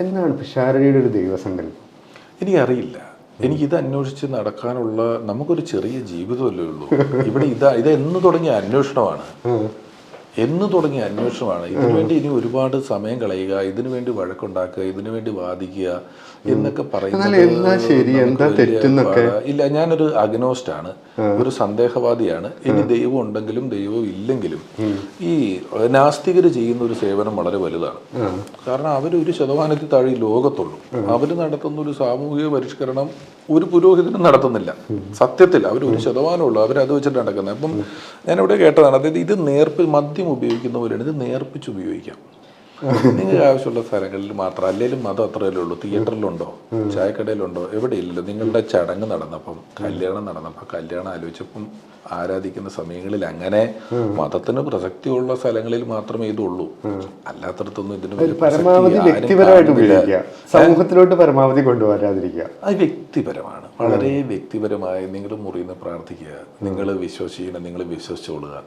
എന്താണ് പിഷാരടിയുടെ ഒരു ദൈവസങ്കല്പം? എനിക്കറിയില്ല. എനിക്കിത് അന്വേഷിച്ച് നടക്കാനുള്ള നമുക്കൊരു ചെറിയ ജീവിതമല്ലേ ഉള്ളൂ. ഇവിടെ ഇതാ ഇത് എന്ന് തുടങ്ങിയ അന്വേഷണമാണ്. എന്ന് തുടങ്ങിയ അന്വേഷണമാണ്. ഇതിനുവേണ്ടി ഇനി ഒരുപാട് സമയം കളയുക ഇതിനു വേണ്ടി വഴക്കുണ്ടാക്കുക ഇതിനു വേണ്ടി വാദിക്കുക എന്നൊക്കെ? പാടാ. ഇല്ല ഞാനൊരു അഗ്നോസ്റ്റ് ആണ്. ഒരു സന്ദേഹവാദിയാണ്. ഇനി ദൈവം ഉണ്ടെങ്കിലും ദൈവം ഇല്ലെങ്കിലും ഈ നാസ്തികർ ചെയ്യുന്ന ഒരു സേവനം വളരെ വലുതാണ്. കാരണം അവർ ഒരു ശതമാനത്തിൽ താഴെ ഈ ലോകത്തുള്ളൂ. അവർ നടത്തുന്ന ഒരു സാമൂഹിക പരിഷ്കരണം ഒരു പുരോഹിതനും നടത്തുന്നില്ല. സത്യത്തിൽ അവർ ഒരു ശതമാനമുള്ളൂ. അവർ അത് വെച്ചിട്ട് നടക്കുന്നത്. അപ്പം ഞാനിവിടെ കേട്ടതാണ്. അതായത് ഇത് നേർപ്പ് മദ്യം ഉപയോഗിക്കുന്ന ഉപയോഗിക്കുന്നവരാണ് ഇത് നേർപ്പിച്ച് ഉപയോഗിക്കാം. നിങ്ങൾക്ക് ആവശ്യമുള്ള സ്ഥലങ്ങളിൽ മാത്രം അല്ലെങ്കിലും മതം അത്രയല്ലേ ഉള്ളൂ. തിയേറ്ററിലുണ്ടോ? ചായക്കടയിലുണ്ടോ? എവിടെയില്ലല്ലോ. നിങ്ങളുടെ ചടങ്ങ് നടന്നപ്പം കല്യാണം നടന്നപ്പോൾ കല്യാണം ആലോചിച്ചപ്പം ആരാധിക്കുന്ന സമയങ്ങളിൽ അങ്ങനെ മതത്തിന് പ്രസക്തിയുള്ള സ്ഥലങ്ങളിൽ മാത്രമേ ഇതുള്ളൂ. അല്ലാത്തടത്തൊന്നും ഇതിന് പരമാവധി വ്യക്തിപരമായിട്ട്. സമൂഹത്തിലോട്ട് പരമാവധി കൊണ്ടുവരാതിരിക്കുക. അത് വ്യക്തിപരമാണ്. വളരെ വ്യക്തിപരമായി നിങ്ങൾ മുറിയിൽ നിന്ന് പ്രാർത്ഥിക്കുക. നിങ്ങൾ വിശ്വസിക്കണം നിങ്ങൾ വിശ്വസിച്ചോളുക.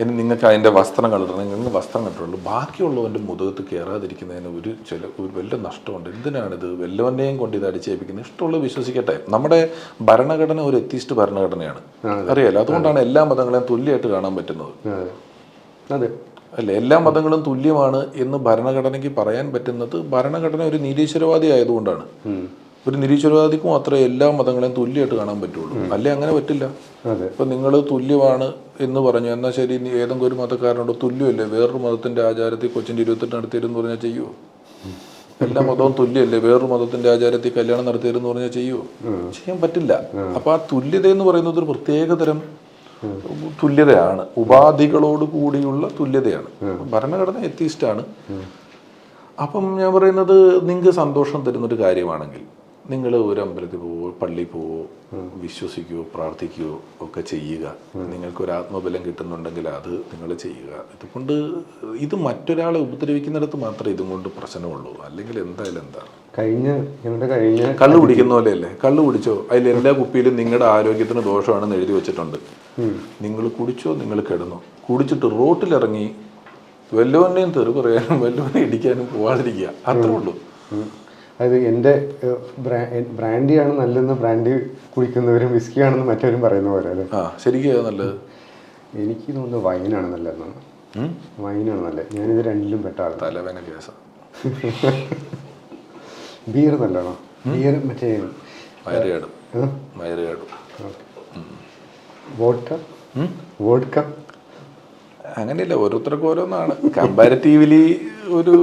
ഇനി നിങ്ങൾക്ക് അതിന്റെ വസ്ത്രം കളിടണം നിങ്ങൾ വസ്ത്രം കണ്ടുള്ളൂ ബാക്കിയുള്ളവന്റെ മുതുകത്ത് കയറാതിരിക്കുന്നതിന് ഒരു ചില ഒരു വലിയ നഷ്ടമുണ്ട്. എന്തിനാണിത്? വല്ലവന്റെയും കൊണ്ട് ഇത് അടിച്ചേൽപ്പിക്കുന്നത്? ഇഷ്ടമുള്ളത് വിശ്വസിക്കട്ടെ. നമ്മുടെ ഭരണഘടന ഒരു എത്തിസ്റ്റ് ഭരണഘടനയാണ്. അറിയാലോ? അതുകൊണ്ടാണ് എല്ലാ മതങ്ങളെയും തുല്യമായിട്ട് കാണാൻ പറ്റുന്നത്. അതെ. അല്ല? എല്ലാ മതങ്ങളും തുല്യമാണ് എന്ന് ഭരണഘടനയ്ക്ക് പറയാൻ പറ്റുന്നത് ഭരണഘടന ഒരു നിരീശ്വരവാദി ആയതുകൊണ്ടാണ്. ഒരു നിരീശ്വരവാദിക്ക് മാത്രമേ എല്ലാ മതങ്ങളെയും തുല്യമായിട്ട് കാണാൻ പറ്റുള്ളൂ. അല്ലെ? അങ്ങനെ പറ്റില്ല. ഇപ്പൊ നിങ്ങൾ തുല്യമാണ് എന്ന് പറഞ്ഞു. എന്നാൽ ശരി ഏതെങ്കിലും ഒരു മതക്കാരനോട് തുല്യമല്ലേ? വേറൊരു മതത്തിന്റെ ആചാരത്തിൽ കൊച്ചിന്റെ ഇരുപത്തെട്ട് നടത്തിയിരുന്നു പറഞ്ഞാൽ ചെയ്യുമോ എല്ലാ മതവും തുല്യമല്ലേ? വേറൊരു മതത്തിന്റെ ആചാരത്തിൽ കല്യാണം നടത്തിയിരുന്നു പറഞ്ഞാൽ ചെയ്യുമോ ചെയ്യാൻ പറ്റില്ല. അപ്പൊ ആ തുല്യത എന്ന് പറയുന്നത് ഒരു പ്രത്യേകതരം തുല്യതയാണ്. ഉപാധികളോട് കൂടിയുള്ള തുല്യതയാണ്. ഭരണഘടന എത്തിയിസ്റ്റാണ് അപ്പം ഞാൻ പറയുന്നത് നിങ്ങൾക്ക് സന്തോഷം തരുന്നൊരു കാര്യമാണെങ്കിൽ നിങ്ങൾ ഒരു അമ്പലത്തിൽ പോവോ പള്ളിയിൽ പോവോ വിശ്വസിക്കുകയോ പ്രാർത്ഥിക്കുകയോ ഒക്കെ ചെയ്യുക. നിങ്ങൾക്ക് ഒരു ആത്മബലം കിട്ടുന്നുണ്ടെങ്കിൽ അത് നിങ്ങൾ ചെയ്യുക. ഇതുകൊണ്ട് ഇത് മറ്റൊരാളെ ഉപദ്രവിക്കുന്നിടത്ത് മാത്രമേ ഇതും കൊണ്ട് പ്രശ്നമുള്ളൂ. അല്ലെങ്കിൽ എന്തായാലും എന്താ? കഴിഞ്ഞ ഞങ്ങളുടെ കഴിഞ്ഞ കള്ളു കുടിക്കുന്ന പോലെയല്ലേ? കള്ളു കുടിച്ചോ? അതിൽ എല്ലാ കുപ്പിയിലും നിങ്ങളുടെ ആരോഗ്യത്തിന് ദോഷമാണെന്ന് എഴുതി വെച്ചിട്ടുണ്ട്. നിങ്ങൾ കുടിച്ചോ? നിങ്ങൾ കിടന്നോ. കുടിച്ചിട്ട് റോട്ടിലിറങ്ങി വല്ലവനെയും തെറി പറയാനും വല്ലവനെ ഇടിക്കാനും പോവാതിരിക്കുക. അത്രേ ഉള്ളൂ. അതായത് എന്റെ ബ്രാൻഡിയാണ് നല്ലതെന്ന് ബ്രാൻഡി കുടിക്കുന്നവരും വിസ്കിയാണെന്ന് മറ്റവരും പറയുന്ന പോലെ അല്ലേ? ശരിക്കും നല്ലത്? എനിക്ക് തോന്നുന്നത് വൈനാണ് നല്ലതെന്നാണ്. ഉം? വൈനാണ് നല്ലത്. ഞാനിത് രണ്ടിലും പെട്ട ആളാണ്. ബിയർ നല്ലതാണോ ബിയർ മറ്റേ വയറുകേടും. വയറുകേടും. വോഡ്ക അങ്ങനെയല്ല ഓരോരുത്തർക്കും ഓരോന്നാണ്. കമ്പാരിറ്റീവ്ലി ഒരു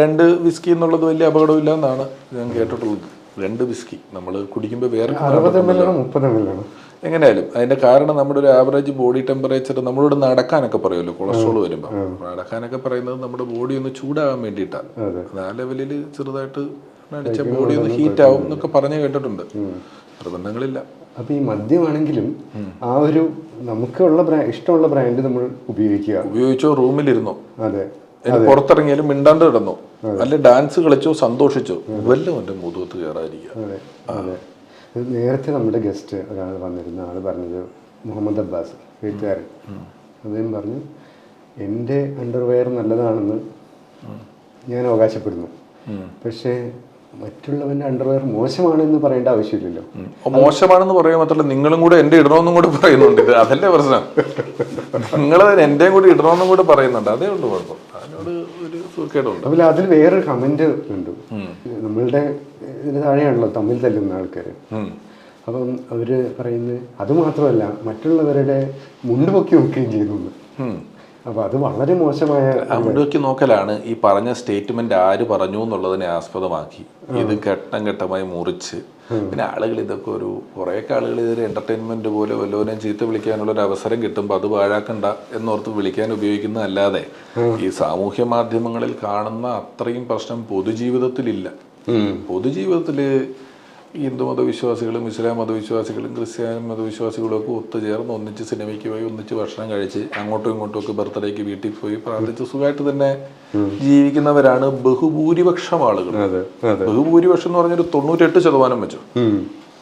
രണ്ട് വിസ്കി എന്നുള്ളത് വലിയ അപകടമില്ല എന്നാണ് ഞാൻ കേട്ടിട്ടുള്ളത്. രണ്ട് വിസ്കി. നമ്മൾ കുടിക്കുമ്പോൾ വേറെ എങ്ങനെയായാലും അതിന്റെ കാരണം നമ്മുടെ ഒരു ആവറേജ് ബോഡി ടെമ്പറേച്ചർ നമ്മളോട് നടക്കാനൊക്കെ പറയുമല്ലോ കൊളസ്ട്രോൾ വരുമ്പോൾ നടക്കാനൊക്കെ പറയുന്നത് നമ്മുടെ ബോഡി ഒന്ന് ചൂടാകാൻ വേണ്ടിയിട്ടാണ്. ആ ലെവലിൽ ചെറുതായിട്ട് അടിച്ച ബോഡി ഒന്ന് ഹീറ്റ് ആവും എന്നൊക്കെ പറഞ്ഞു കേട്ടിട്ടുണ്ട്. നിർബന്ധങ്ങളില്ല. അപ്പോൾ ഈ മദ്യമാണെങ്കിലും ആ ഒരു നമുക്കുള്ള ഇഷ്ടമുള്ള ബ്രാൻഡ് നമ്മൾ ഉപയോഗിക്കുക. ഉപയോഗിച്ചോ റൂമിലിരുന്നോ? അതെ. പുറത്തിറങ്ങിയാലും മിണ്ടാണ്ട് കിടന്നോ? അല്ലെ ഡാൻസ് കളിച്ചോ സന്തോഷിച്ചോ വല്ലതും എന്റെ മുതുകത്ത് കയറാതിരിക്കുക. നേരത്തെ നമ്മുടെ ഗസ്റ്റ് ഒരാൾ വന്നിരുന്ന. ആൾ പറഞ്ഞത് മുഹമ്മദ് അബ്ബാസ് എഴുത്തുകാരൻ അദ്ദേഹം പറഞ്ഞു എന്റെ അണ്ടർവെയർ നല്ലതാണെന്ന് ഞാൻ അവകാശപ്പെടുന്നു. പക്ഷേ മറ്റുള്ളവന്റെ അണ്ടർവെയർ മോശമാണെന്ന് പറയേണ്ട ആവശ്യമില്ലല്ലോ. മോശമാണെന്ന് പറയാൻ മാത്രമല്ല നിങ്ങളും കൂടെ എന്റെ ഇടണമെന്നും കൂടെ പറയുന്നുണ്ട്. ഇത് അതല്ലേ പ്രശ്നം. നിങ്ങൾ എന്റെയും കൂടെ ഇടണമെന്നും കൂടെ പറയുന്നുണ്ട്. അതേ ഉള്ളൂ കുഴപ്പം. അതിനോട് ഒരു അതുപോലെ അതിൽ വേറൊരു കമന്റ് ഉണ്ട്. നമ്മളുടെ ഇതിന് താഴെയാണല്ലോ തമ്മിൽ തല്ലുന്ന ആൾക്കാർ അപ്പം അവർ പറയുന്നത് അത് മാത്രമല്ല മറ്റുള്ളവരുടെ മുണ്ടുപൊക്കി നോക്കുകയും ചെയ്യുന്നു. ഉം. അപ്പൊ അത് വളരെ മോശമായ അവിടേക്ക് നോക്കലാണ്. ഈ പറഞ്ഞ സ്റ്റേറ്റ്മെന്റ് ആര് പറഞ്ഞു എന്നുള്ളതിനെ ആസ്പദമാക്കി. ഇത് ഘട്ടം ഘട്ടമായി മുറിച്ച്. പിന്നെ ആളുകൾ ഇതൊക്കെ ഒരു കുറേയൊക്കെ ആളുകൾ ഇതൊരു എന്റർടൈൻമെന്റ് പോലെ വല്ലവരെയും ചീത്ത വിളിക്കാനുള്ള ഒരു അവസരം കിട്ടുമ്പോൾ അത് പാഴാക്കണ്ട എന്നോർത്ത് വിളിക്കാൻ ഉപയോഗിക്കുന്നതല്ലാതെ ഈ സാമൂഹ്യ മാധ്യമങ്ങളിൽ കാണുന്ന അത്രയും പ്രശ്നം പൊതുജീവിതത്തിലില്ല. പൊതുജീവിതത്തിൽ ഈ ഹിന്ദു മതവിശ്വാസികളും ഇസ്ലാം മതവിശ്വാസികളും ക്രിസ്ത്യാനി മതവിശ്വാസികളും ഒക്കെ ഒത്തുചേർന്ന് ഒന്നിച്ച് സിനിമയ്ക്ക് പോയി ഒന്നിച്ച് ഭക്ഷണം കഴിച്ച് അങ്ങോട്ടും ഇങ്ങോട്ടും ഒക്കെ ബർത്ത്ഡേക്ക് വീട്ടിൽ പോയി പ്രാർത്ഥിച്ച് സുഖമായിട്ട് തന്നെ ജീവിക്കുന്നവരാണ് ബഹുഭൂരിപക്ഷം ആളുകൾ. ബഹുഭൂരിപക്ഷം എന്ന് പറഞ്ഞൊരു തൊണ്ണൂറ്റെട്ട് ശതമാനം വെച്ചു.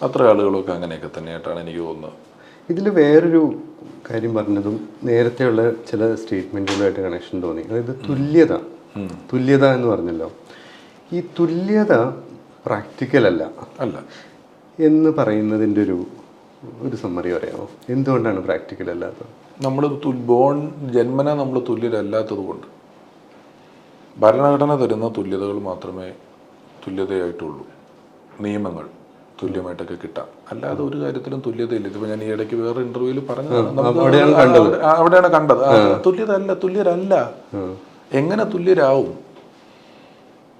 അത്ര ആളുകളൊക്കെ അങ്ങനെയൊക്കെ തന്നെയായിട്ടാണ് എനിക്ക് തോന്നുന്നത്. ഇതിൽ വേറൊരു കാര്യം പറഞ്ഞതും നേരത്തെയുള്ള ചില സ്റ്റേറ്റ്മെന്റുകളായിട്ട് കണക്ഷൻ തോന്നി. അതായത് തുല്യത. തുല്യത എന്ന് പറഞ്ഞല്ലോ. ഈ തുല്യത പ്രാക്ടിക്കൽ അല്ല. അല്ല. എന്ന് പറയുന്നതിന്റെ ഒരു ഒരു സമ്മറി പറയാമോ? എന്തുകൊണ്ടാണ് പ്രാക്ടിക്കൽ അല്ലാത്തത്? നമ്മൾ ബോൺ ജന്മന നമ്മൾ തുല്യരല്ലാത്തത് കൊണ്ട്. ഭരണഘടന തരുന്ന തുല്യതകൾ മാത്രമേ തുല്യതയായിട്ടുള്ളൂ. നിയമങ്ങൾ തുല്യമായിട്ടൊക്കെ കിട്ടാം. അല്ലാതെ ഒരു കാര്യത്തിലും തുല്യതയില്ല. ഇതിപ്പോ ഞാൻ ഈ ഇടയ്ക്ക് വേറെ ഇന്റർവ്യൂവിൽ പറഞ്ഞതാണ്. അവിടെയാണ് അവിടെ- കണ്ടത്. തുല്യത അല്ല തുല്യരല്ല. എങ്ങനെ തുല്യരാവും?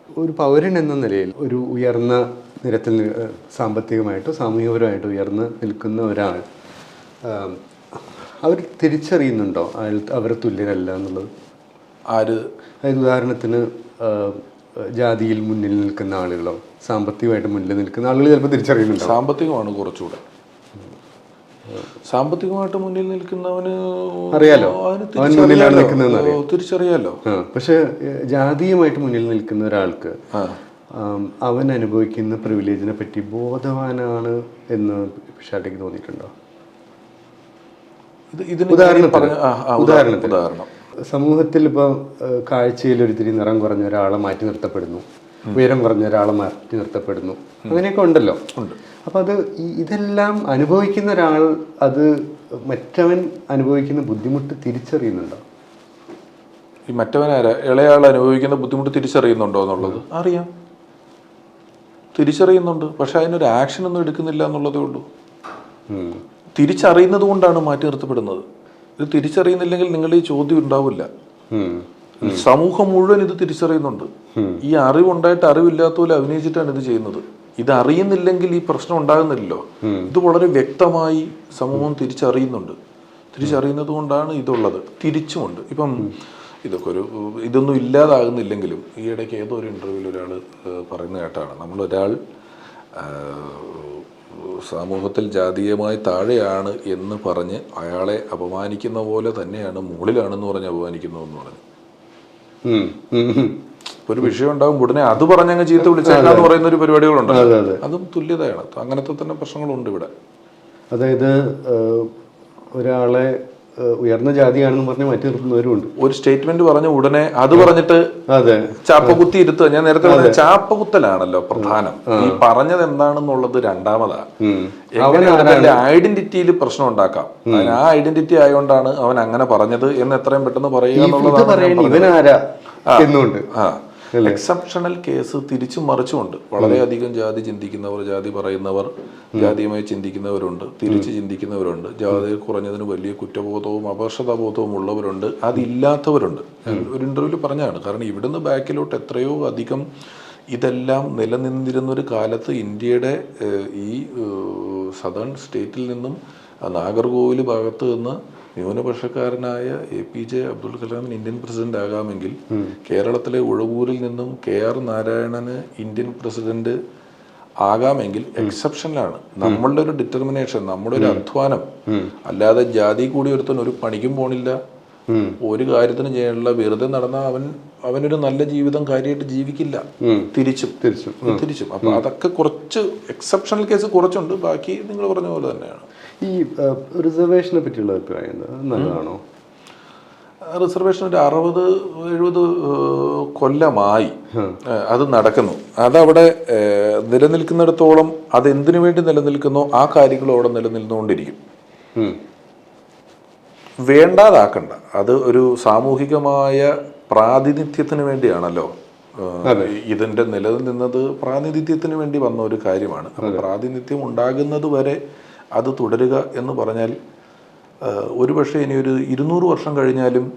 ഒരു പൗരൻ എന്ന നിലയിൽ ഒരു ഉയർന്ന നിരത്തിൽ സാമ്പത്തികമായിട്ടോ സാമൂഹികപരമായിട്ടോ ഉയർന്ന് നിൽക്കുന്ന ഒരാൾ അവർ തിരിച്ചറിയുന്നുണ്ടോ അയാൾ അവർ തുല്യരല്ല എന്നുള്ളത്? ആര്? അതായത് ഉദാഹരണത്തിന് ജാതിയിൽ മുന്നിൽ നിൽക്കുന്ന ആളുകളോ സാമ്പത്തികമായിട്ട് മുന്നിൽ നിൽക്കുന്ന ആളുകൾ ചിലപ്പോൾ തിരിച്ചറിയുന്നുണ്ടോ? സാമ്പത്തികമാണ് കുറച്ചുകൂടെ. സാമ്പത്തികമായിട്ട് മുന്നിൽ നിൽക്കുന്നവന് അറിയാലോ. അവൻ മുന്നിലാണ് തിരിച്ചറിയാലോ. നിൽക്കുന്നതെന്ന് പക്ഷെ ജാതീയമായിട്ട് മുന്നിൽ നിൽക്കുന്ന ഒരാൾക്ക് അവൻ അനുഭവിക്കുന്ന പ്രിവിലേജിനെ പറ്റി ബോധവാനാണ് എന്ന് പിഷാട്ടേക്ക് തോന്നിയിട്ടുണ്ടോ? ഉദാഹരണത്തിന് ഉദാഹരണം. സമൂഹത്തിൽ ഇപ്പോൾ കാഴ്ചയിൽ ഒരിത്തിരി നിറം കുറഞ്ഞ ഒരാളെ മാറ്റി നിർത്തപ്പെടുന്നു. ഉയരം കുറഞ്ഞ ഒരാളെ മാറ്റി നിർത്തപ്പെടുന്നു. അങ്ങനെയൊക്കെ ഉണ്ടല്ലോ. അപ്പം അത് ഇതെല്ലാം അനുഭവിക്കുന്ന ഒരാൾ അത് മറ്റവൻ അനുഭവിക്കുന്ന ബുദ്ധിമുട്ട് തിരിച്ചറിയുന്നുണ്ടോ? ഈ മറ്റവനാര ഇളയാൾ അനുഭവിക്കുന്ന ബുദ്ധിമുട്ട് തിരിച്ചറിയുന്നുണ്ടോ എന്നുള്ളത്? അറിയാം. തിരിച്ചറിയുന്നുണ്ട്. പക്ഷെ അതിനൊരു ആക്ഷൻ ഒന്നും എടുക്കുന്നില്ല എന്നുള്ളതേ ഉള്ളൂ. തിരിച്ചറിയുന്നത് കൊണ്ടാണ് മാറ്റി നിർത്തപ്പെടുന്നത്. ഇത് തിരിച്ചറിയുന്നില്ലെങ്കിൽ നിങ്ങൾ ഈ ചോദ്യം ഉണ്ടാവില്ല. സമൂഹം മുഴുവൻ ഇത് തിരിച്ചറിയുന്നുണ്ട്. ഈ അറിവുണ്ടായിട്ട് അറിവില്ലാത്ത പോലെ അഭിനയിച്ചിട്ടാണ് ഇത് ചെയ്യുന്നത്. ഇത് അറിയുന്നില്ലെങ്കിൽ ഈ പ്രശ്നം ഉണ്ടാകുന്നില്ലല്ലോ. ഇത് വളരെ വ്യക്തമായി സമൂഹം തിരിച്ചറിയുന്നുണ്ട്. തിരിച്ചറിയുന്നത് കൊണ്ടാണ് ഇതുള്ളത്. തിരിച്ചുമുണ്ട്. ഇപ്പം ഇതൊക്കെ ഒരു ഇതൊന്നും ഇല്ലാതാകുന്നില്ലെങ്കിലും ഈ ഇടയ്ക്ക് ഏതോ ഒരു ഇന്റർവ്യൂവിൽ ഒരാൾ പറയുന്ന കേട്ടാണ്. നമ്മളൊരാൾ സമൂഹത്തിൽ ജാതീയമായി താഴെയാണ് എന്ന് പറഞ്ഞ് അയാളെ അപമാനിക്കുന്ന പോലെ തന്നെയാണ് മുകളിലാണെന്ന് പറഞ്ഞ് അപമാനിക്കുന്നതെന്ന് പറഞ്ഞു. ഒരു വിഷയം ഉണ്ടാകും ഉടനെ അത് പറഞ്ഞങ്ങ് ചീത്ത വിളിച്ചേക്കാന്ന് പറയുന്ന ഒരു പരിപാടികളുണ്ട്. അതെ തുല്യതയാണ്. അങ്ങനത്തെ തന്നെ പ്രശ്നങ്ങളുണ്ട് ഇവിടെ. അതായത് ഒരാളെ ഉയർന്ന ജാതിയാണെന്ന് പറഞ്ഞ് മാറ്റി നിർത്തുന്നവരുമുണ്ട്. ഒരു സ്റ്റേറ്റ്മെന്റ് പറഞ്ഞ ഉടനെ അത് പറഞ്ഞിട്ട് അതെ. ചാപ്പകുത്തി ഇരുത്തുക. ഞാൻ നേരത്തെ പറഞ്ഞ ചാപ്പകുത്തലാണല്ലോ പ്രധാനം. ഈ പറഞ്ഞത് എന്താണെന്നുള്ളത് രണ്ടാമതാ. ഉം. എങ്ങനെ ഐഡന്റിറ്റിയിൽ പ്രശ്നം ഉണ്ടാക്കാം. ആ ഐഡന്റിറ്റി ആയതുകൊണ്ടാണ് അവൻ അങ്ങനെ പറഞ്ഞത് എന്ന് എത്രയും പെട്ടെന്ന് പറയുക എന്നുള്ളതാണ് എന്നുണ്ട് എക്സെപ്ഷണൽ കേസ് തിരിച്ചും മറിച്ചുമുണ്ട്. വളരെയധികം ജാതി ചിന്തിക്കുന്നവർ ജാതി പറയുന്നവർ ജാതിയുമായി ചിന്തിക്കുന്നവരുണ്ട് തിരിച്ചു ചിന്തിക്കുന്നവരുണ്ട് ജാതി കുറഞ്ഞതിന് വലിയ കുറ്റബോധവും അപകർഷതാബോധവും ഉള്ളവരുണ്ട് അതില്ലാത്തവരുണ്ട്. ഒരു ഇന്റർവ്യൂവിൽ പറഞ്ഞാണ് കാരണം ഇവിടുന്ന് ബാക്കിലോട്ട് എത്രയോ അധികം ഇതെല്ലാം നിലനിന്നിരുന്ന ഒരു കാലത്ത് ഇന്ത്യയുടെ ഈ സദേൺ സ്റ്റേറ്റിൽ നിന്നും നാഗർകോവിൽ ഭാഗത്ത് നിന്ന് ന്യൂനപക്ഷക്കാരനായ എ പി ജെ അബ്ദുൽ കലാമിന് ഇന്ത്യൻ പ്രസിഡന്റ് ആകാമെങ്കിൽ കേരളത്തിലെ ഉഴവൂരിൽ നിന്നും കെ ആർ നാരായണന് ഇന്ത്യൻ പ്രസിഡന്റ് ആകാമെങ്കിൽ എക്സെപ്ഷനിലാണ്. നമ്മളുടെ ഒരു ഡിറ്റർമിനേഷൻ നമ്മുടെ ഒരു അധ്വാനം. അല്ലാതെ ജാതി കൂടി ഒരുത്തൻ ഒരു പണിക്കും പോണില്ല. ഒരു കാര്യത്തിനും ചെയ്യാനുള്ള വെറുതെ നടന്ന അവൻ അവനൊരു നല്ല ജീവിതം കാര്യമായിട്ട് ജീവിക്കില്ല. തിരിച്ചും. തിരിച്ചും. തിരിച്ചും. അപ്പൊ അതൊക്കെ കുറച്ച് എക്സെപ്ഷണൽ കേസ് കുറച്ചുണ്ട്. ബാക്കി നിങ്ങൾ പറഞ്ഞ പോലെ തന്നെയാണ്. ഈ റിസർവേഷനെ പറ്റിയുള്ള അഭിപ്രായം എന്താ? നല്ലതാണോ? റിസർവേഷൻ ഒരു അറുപത് എഴുപത് കൊല്ലമായി അത് നടക്കുന്നു. അതവിടെ നിലനിൽക്കുന്നിടത്തോളം അത് എന്തിനു വേണ്ടി നിലനിൽക്കുന്നു? ആ കാര്യങ്ങളും അവിടെ നിലനിന്നുകൊണ്ടിരിക്കും. വേണ്ടാതാക്കണ്ട. അത് ഒരു സാമൂഹികമായ പ്രാതിനിധ്യത്തിന് വേണ്ടിയാണല്ലോ. ഇതിന്റെ ഇതിന്റെ നിലനിന്നത് പ്രാതിനിധ്യത്തിന് വേണ്ടി വന്ന ഒരു കാര്യമാണ്. പ്രാതിനിധ്യം ഉണ്ടാകുന്നത് വരെ അത് തുടരുക എന്ന് പറഞ്ഞാൽ ഒരുപക്ഷെ ഇനി ഒരു ഇരുന്നൂറ് വർഷം കഴിഞ്ഞാലും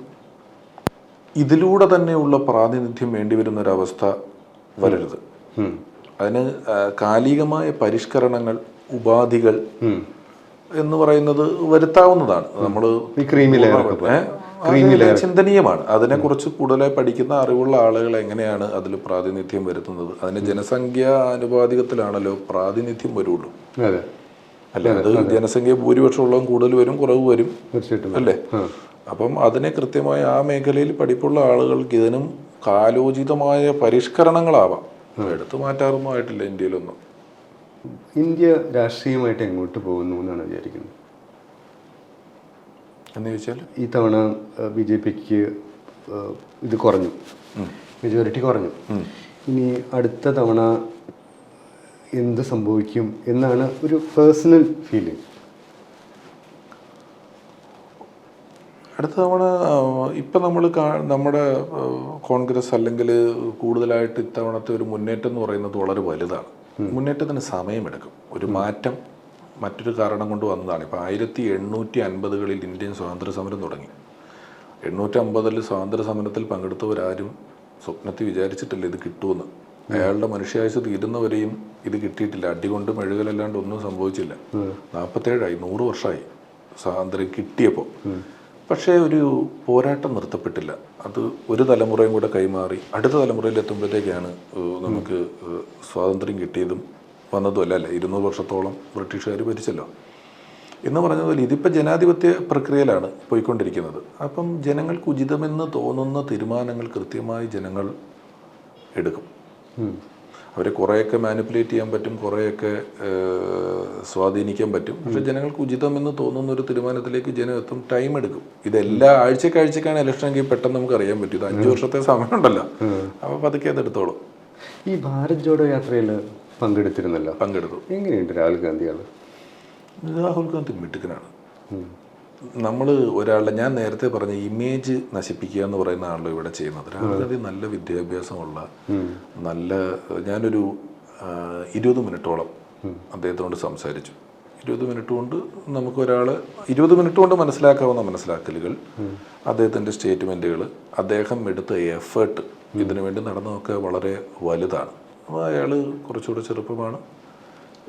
ഇതിലൂടെ തന്നെയുള്ള പ്രാതിനിധ്യം വേണ്ടി വരുന്ന ഒരവസ്ഥ വരരുത്. അതിന് കാലികമായ പരിഷ്കരണങ്ങൾ ഉപാധികൾ എന്ന് പറയുന്നത് വരുത്താവുന്നതാണ്. നമ്മൾ ഈ അതിനെ കുറിച്ച് ചിന്തനീയമാണ്. അതിനെക്കുറിച്ച് കൂടുതലായി പഠിക്കുന്ന അറിവുള്ള ആളുകൾ എങ്ങനെയാണ് അതിൽ പ്രാതിനിധ്യം വരുത്തുന്നത്? അതിന് ജനസംഖ്യാ ആനുപാതികത്തിലാണല്ലോ പ്രാതിനിധ്യം വരുള്ളൂ. അല്ലെ? അത് ജനസംഖ്യ ഭൂരിപക്ഷം ഉള്ളതും കൂടുതൽ വരും കുറവ് വരും. തീർച്ചയായിട്ടും. അല്ലേ? അപ്പം അതിനെ കൃത്യമായി ആ മേഖലയിൽ പഠിപ്പുള്ള ആളുകൾക്ക് ഇതിനും കാലോചിതമായ പരിഷ്കരണങ്ങളാവാം. എടുത്തു മാറ്റാറൊന്നും ആയിട്ടില്ല ഇന്ത്യയിലൊന്നും. ഇന്ത്യ രാഷ്ട്രീയമായിട്ട് എങ്ങോട്ട് പോകുന്നു എന്നാണ് വിചാരിക്കുന്നത്? എന്ന് ചോദിച്ചാൽ? ഈ തവണ ബി ജെ പിക്ക് ഇത് കുറഞ്ഞു. മെജോറിറ്റി കുറഞ്ഞു. ഇനി അടുത്ത തവണ എന്ത് സംഭവിക്കും എന്നാണ് ഒരു പേഴ്സണൽ ഫീലിംഗ് അടുത്ത തവണ ഇപ്പം നമ്മൾ നമ്മുടെ കോൺഗ്രസ് അല്ലെങ്കിൽ കൂടുതലായിട്ട് ഇത്തവണത്തെ ഒരു മുന്നേറ്റം എന്ന് പറയുന്നത് വളരെ വലുതാണ്. മുന്നേറ്റത്തിന് സമയമെടുക്കും. ഒരു മാറ്റം മറ്റൊരു കാരണം കൊണ്ട് വന്നതാണ്. ഇപ്പം ആയിരത്തി എണ്ണൂറ്റി അൻപതുകളിൽ ഇന്ത്യൻ സ്വാതന്ത്ര്യ സമരം തുടങ്ങി. എണ്ണൂറ്റി അമ്പതിൽ സ്വാതന്ത്ര്യ സമരത്തിൽ പങ്കെടുത്തവരാരും സ്വപ്നത്തിൽ വിചാരിച്ചിട്ടില്ല ഇത് കിട്ടുമെന്ന്. അയാളുടെ മനുഷ്യായുസ് തീരുന്നവരെയും ഇത് കിട്ടിയിട്ടില്ല. അടികൊണ്ട് മെഴുകലല്ലാണ്ട് ഒന്നും സംഭവിച്ചില്ല. നാൽപ്പത്തേഴായി നൂറ് വർഷമായി സ്വാതന്ത്ര്യം കിട്ടിയപ്പോൾ പക്ഷേ ഒരു പോരാട്ടം നിർത്തപ്പെട്ടില്ല. അത് ഒരു തലമുറയും കൂടെ കൈമാറി അടുത്ത തലമുറയിൽ എത്തുമ്പോഴത്തേക്കാണ് നമുക്ക് സ്വാതന്ത്ര്യം കിട്ടിയതും വന്നതും അല്ല അല്ലേ? ഇരുന്നൂറ് വർഷത്തോളം ബ്രിട്ടീഷുകാർ ഭരിച്ചല്ലോ. എന്ന് പറഞ്ഞതുപോലെ ഇതിപ്പോൾ ജനാധിപത്യ പ്രക്രിയയിലാണ് പോയിക്കൊണ്ടിരിക്കുന്നത്. അപ്പം ജനങ്ങൾക്ക് ഉചിതമെന്ന് തോന്നുന്ന തീരുമാനങ്ങൾ കൃത്യമായി ജനങ്ങൾ എടുക്കും. അവരെ കുറേയൊക്കെ മാനിപ്പുലേറ്റ് ചെയ്യാൻ പറ്റും കുറേയൊക്കെ സ്വാധീനിക്കാൻ പറ്റും. പക്ഷെ ജനങ്ങൾക്ക് ഉചിതമെന്ന് തോന്നുന്ന ഒരു തീരുമാനത്തിലേക്ക് ജനം എത്തും ടൈം എടുക്കും. ഇതെല്ലാ ആഴ്ചക്ക് ആഴ്ചക്കാണ് ഇലക്ഷൻ എങ്കിൽ പെട്ടെന്ന് നമുക്ക് അറിയാൻ പറ്റും. ഇത് അഞ്ച് വർഷത്തെ സമയമുണ്ടല്ലോ. അപ്പോൾ പതുക്കെ അത് എടുത്തോളും. ഈ ഭാരത് ജോഡോ യാത്രയിൽ പങ്കെടുത്തിരുന്നല്ലോ? പങ്കെടുത്തു. എങ്ങനെയുണ്ട് രാഹുൽ ഗാന്ധിയാൾ രാഹുൽ ഗാന്ധി മിടുക്കനാണ്. നമ്മൾ ഒരാളുടെ ഞാൻ നേരത്തെ പറഞ്ഞ ഇമേജ് നശിപ്പിക്കുക എന്ന് പറയുന്ന ആളുകൾ ഇവിടെ ചെയ്യുന്നത്. ഗാന്ധി നല്ല വിദ്യാഭ്യാസമുള്ള നല്ല ഞാനൊരു ഇരുപത് മിനിറ്റോളം അദ്ദേഹത്തോട് സംസാരിച്ചു. ഇരുപത് മിനിറ്റ് കൊണ്ട് നമുക്ക് ഒരാൾ ഇരുപത് മിനിറ്റ് കൊണ്ട് മനസ്സിലാക്കാവുന്ന മനസ്സിലാക്കലുകൾ അദ്ദേഹത്തിന്റെ സ്റ്റേറ്റ്മെന്റുകൾ അദ്ദേഹം എടുത്ത എഫേർട്ട് ഇതിനു വേണ്ടി നടന്നതൊക്കെ വളരെ വലുതാണ്. അപ്പോൾ അയാൾ കുറച്ചുകൂടെ ചെറുപ്പമാണ്.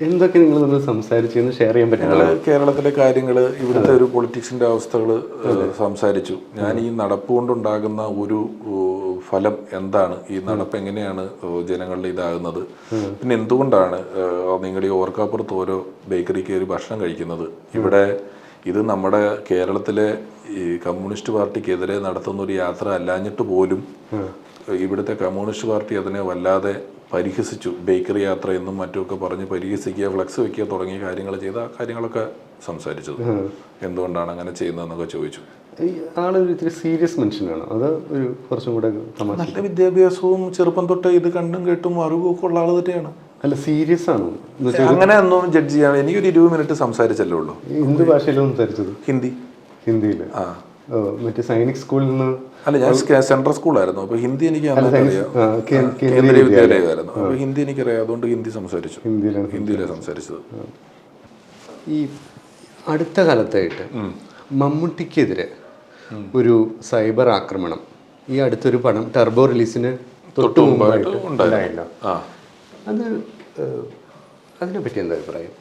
എന്തൊക്കെ നിങ്ങൾ തമ്മിൽ സംസാരിച്ചെന്ന് ഷെയർ ചെയ്യാൻ പറ്റും? ഞങ്ങൾ കേരളത്തിലെ കാര്യങ്ങൾ ഇവിടുത്തെ ഒരു പൊളിറ്റിക്സിന്റെ അവസ്ഥകൾ സംസാരിച്ചു. ഞാൻ ഈ നടപ്പ് കൊണ്ടുണ്ടാകുന്ന ഒരു ഫലം എന്താണ്? ഈ നടപ്പ് എങ്ങനെയാണ് ജനങ്ങളുടെ ഇതാകുന്നത്? പിന്നെ എന്തുകൊണ്ടാണ് നിങ്ങൾ ഈ ഓർക്കാപ്പുറത്ത് ഓരോ ബേക്കറി കയറി ഭക്ഷണം കഴിക്കുന്നത്? ഇവിടെ ഇത് നമ്മുടെ കേരളത്തിലെ ഈ കമ്മ്യൂണിസ്റ്റ് പാർട്ടിക്കെതിരെ നടത്തുന്ന ഒരു യാത്ര അല്ലാഞ്ഞിട്ട് പോലും ഇവിടുത്തെ കമ്മ്യൂണിസ്റ്റ് പാർട്ടി അതിനെ വല്ലാതെ പരിഹസിച്ചു. ബേക്കറി യാത്ര എന്നും മറ്റുമൊക്കെ പറഞ്ഞ് പരിഹസിക്കുക ഫ്ലക്സ് വെക്കുക തുടങ്ങിയ കാര്യങ്ങൾ ചെയ്ത ആ കാര്യങ്ങളൊക്കെ സംസാരിച്ചത്. എന്തുകൊണ്ടാണ് അങ്ങനെ ചെയ്യുന്നതെന്നൊക്കെ ചോദിച്ചു. ആളൊരു ഇത്തിരി സീരിയസ് മനുഷ്യനാണ്. അത് ഒരു കുറച്ചും കൂടെ നല്ല വിദ്യാഭ്യാസവും ചെറുപ്പം തൊട്ട് ഇത് കണ്ടും കേട്ടും അറിവും ഒക്കെ ഉള്ള ആൾ തന്നെയാണ്. അല്ല സീരിയസ് ആണ്. അങ്ങനെ ഒന്നും ജഡ്ജ് ചെയ്യാൻ എനിക്കൊരു ഇരുപത് മിനിറ്റ് സംസാരിച്ചല്ലേ ഉള്ളൂ. ഹിന്ദി ഭാഷയിലും സംസാരിച്ചത്? ഹിന്ദി. ഹിന്ദിയിൽ ആ. മറ്റേ സൈനിക് സ്കൂളിൽ നിന്ന് അല്ല ഞാൻ സെൻട്രൽ സ്കൂളായിരുന്നു. അപ്പോൾ ഹിന്ദി എനിക്ക് കേന്ദ്രീയ വിദ്യാലയമായിരുന്നു. അപ്പോൾ ഹിന്ദി എനിക്കറിയാം. അതുകൊണ്ട് ഹിന്ദി സംസാരിച്ചു. ഹിന്ദിയിലാണ് ഹിന്ദിയിലാണ് സംസാരിച്ചത്. ഈ അടുത്ത കാലത്തായിട്ട് മമ്മൂട്ടിക്കെതിരെ ഒരു സൈബർ ആക്രമണം ഈ അടുത്തൊരു പടം ടർബോ റിലീസിന് തൊട്ട് മുമ്പായിട്ട് ഉണ്ടായില്ല. അത് അതിനെ പറ്റി എന്താ അഭിപ്രായം?